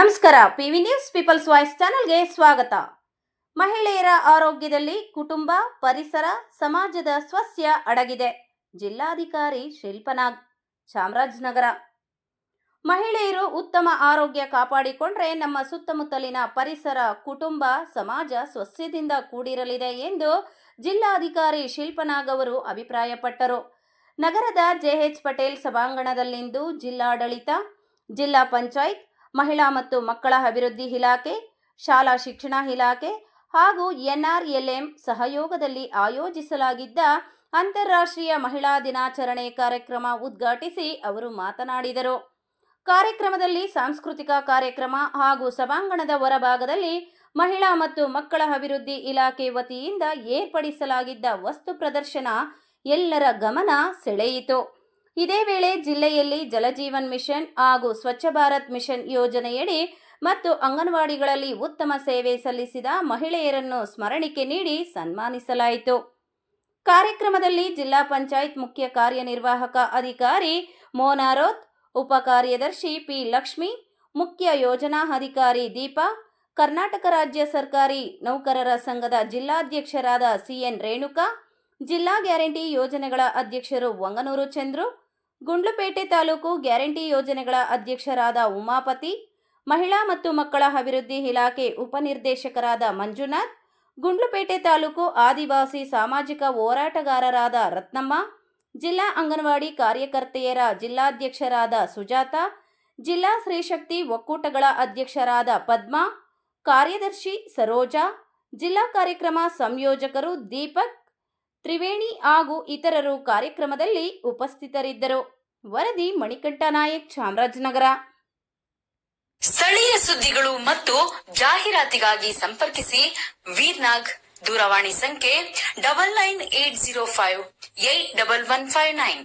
ನಮಸ್ಕಾರ. PV news people's voice ಚಾನೆಲ್ಗೆ ಸ್ವಾಗತ. ಮಹಿಳೆಯರ ಆರೋಗ್ಯದಲ್ಲಿ ಕುಟುಂಬ, ಪರಿಸರ, ಸಮಾಜದ ಸ್ವಸ್ಯ ಅಡಗಿದೆ. ಜಿಲ್ಲಾಧಿಕಾರಿ ಶಿಲ್ಪನಾಗ್, ಚಾಮರಾಜನಗರ. ಮಹಿಳೆಯರು ಉತ್ತಮ ಆರೋಗ್ಯ ಕಾಪಾಡಿಕೊಂಡ್ರೆ ನಮ್ಮ ಸುತ್ತಮುತ್ತಲಿನ ಪರಿಸರ, ಕುಟುಂಬ, ಸಮಾಜ ಸ್ವಸ್ಯದಿಂದ ಕೂಡಿರಲಿದೆ ಎಂದು ಜಿಲ್ಲಾಧಿಕಾರಿ ಶಿಲ್ಪನಾಗ್ ಅವರು ಅಭಿಪ್ರಾಯಪಟ್ಟರು. ನಗರದ ಜೆಎಚ್ ಪಟೇಲ್ ಸಭಾಂಗಣದಲ್ಲಿಂದು ಜಿಲ್ಲಾಡಳಿತ, ಜಿಲ್ಲಾ ಪಂಚಾಯತ್ ಮಹಿಳಾ ಮತ್ತು ಮಕ್ಕಳ ಅಭಿವೃದ್ಧಿ ಇಲಾಖೆ, ಶಾಲಾ ಶಿಕ್ಷಣ ಇಲಾಖೆ ಹಾಗೂ ಎನ್ಆರ್ಎಲ್ಎಂ ಸಹಯೋಗದಲ್ಲಿ ಆಯೋಜಿಸಲಾಗಿದ್ದ ಅಂತಾರಾಷ್ಟ್ರೀಯ ಮಹಿಳಾ ದಿನಾಚರಣೆ ಕಾರ್ಯಕ್ರಮ ಉದ್ಘಾಟಿಸಿ ಅವರು ಮಾತನಾಡಿದರು. ಕಾರ್ಯಕ್ರಮದಲ್ಲಿ ಸಾಂಸ್ಕೃತಿಕ ಕಾರ್ಯಕ್ರಮ ಹಾಗೂ ಸಭಾಂಗಣದ ಹೊರಭಾಗದಲ್ಲಿ ಮಹಿಳಾ ಮತ್ತು ಮಕ್ಕಳ ಅಭಿವೃದ್ಧಿ ಇಲಾಖೆ ವತಿಯಿಂದ ಏರ್ಪಡಿಸಲಾಗಿದ್ದ ವಸ್ತು ಪ್ರದರ್ಶನ ಎಲ್ಲರ ಗಮನ ಸೆಳೆಯಿತು. ಇದೇ ವೇಳೆ ಜಿಲ್ಲೆಯಲ್ಲಿ ಜಲಜೀವನ್ ಮಿಷನ್ ಹಾಗೂ ಸ್ವಚ್ಛ ಭಾರತ್ ಮಿಷನ್ ಯೋಜನೆಯಡಿ ಮತ್ತು ಅಂಗನವಾಡಿಗಳಲ್ಲಿ ಉತ್ತಮ ಸೇವೆ ಸಲ್ಲಿಸಿದ ಮಹಿಳೆಯರನ್ನು ಸ್ಮರಣಿಕೆ ನೀಡಿ ಸನ್ಮಾನಿಸಲಾಯಿತು. ಕಾರ್ಯಕ್ರಮದಲ್ಲಿ ಜಿಲ್ಲಾ ಪಂಚಾಯತ್ ಮುಖ್ಯ ಕಾರ್ಯನಿರ್ವಾಹಕ ಅಧಿಕಾರಿ ಮೋನಾರೋತ್ ಉಪ ಕಾರ್ಯದರ್ಶಿ ಪಿ ಲಕ್ಷ್ಮಿ, ಮುಖ್ಯ ಯೋಜನಾ ಅಧಿಕಾರಿ ದೀಪಾ, ಕರ್ನಾಟಕ ರಾಜ್ಯ ಸರ್ಕಾರಿ ನೌಕರರ ಸಂಘದ ಜಿಲ್ಲಾಧ್ಯಕ್ಷರಾದ ಸಿಎನ್ ರೇಣುಕಾ, ಜಿಲ್ಲಾ ಗ್ಯಾರಂಟಿ ಯೋಜನೆಗಳ ಅಧ್ಯಕ್ಷರು ವಂಗನೂರು ಚಂದ್ರು ಗುಂಡ್ಲುಪೇಟೆ ತಾಲೂಕು ಗ್ಯಾರಂಟಿ ಯೋಜನೆಗಳ ಅಧ್ಯಕ್ಷರಾದ ಉಮಾಪತಿ, ಮಹಿಳಾ ಮತ್ತು ಮಕ್ಕಳ ಅಭಿವೃದ್ಧಿ ಇಲಾಖೆ ಉಪನಿರ್ದೇಶಕರಾದ ಮಂಜುನಾಥ್, ಗುಂಡ್ಲುಪೇಟೆ ತಾಲೂಕು ಆದಿವಾಸಿ ಸಾಮಾಜಿಕ ಹೋರಾಟಗಾರರಾದ ರತ್ನಮ್ಮ, ಜಿಲ್ಲಾ ಅಂಗನವಾಡಿ ಕಾರ್ಯಕರ್ತೆಯರ ಜಿಲ್ಲಾಧ್ಯಕ್ಷರಾದ ಸುಜಾತ, ಜಿಲ್ಲಾ ಸ್ತ್ರೀಶಕ್ತಿ ಒಕ್ಕೂಟಗಳ ಅಧ್ಯಕ್ಷರಾದ ಪದ್ಮಾ, ಕಾರ್ಯದರ್ಶಿ ಸರೋಜಾ, ಜಿಲ್ಲಾ ಕಾರ್ಯಕ್ರಮ ಸಂಯೋಜಕರು ದೀಪಕ್ ತ್ರಿವೇಣಿ ಹಾಗೂ ಇತರರು ಕಾರ್ಯಕ್ರಮದಲ್ಲಿ ಉಪಸ್ಥಿತರಿದ್ದರು. ವರದಿ ಮಣಿಕಂಠ ನಾಯಕ್, ಚಾಮರಾಜನಗರ. ಸ್ಥಳೀಯ ಸುದ್ದಿಗಳು ಮತ್ತು ಜಾಹೀರಾತಿಗಾಗಿ ಸಂಪರ್ಕಿಸಿ ವೀರ್ನಾಗ್. ದೂರವಾಣಿ ಸಂಖ್ಯೆ double nine eight zero five eight double one five nine.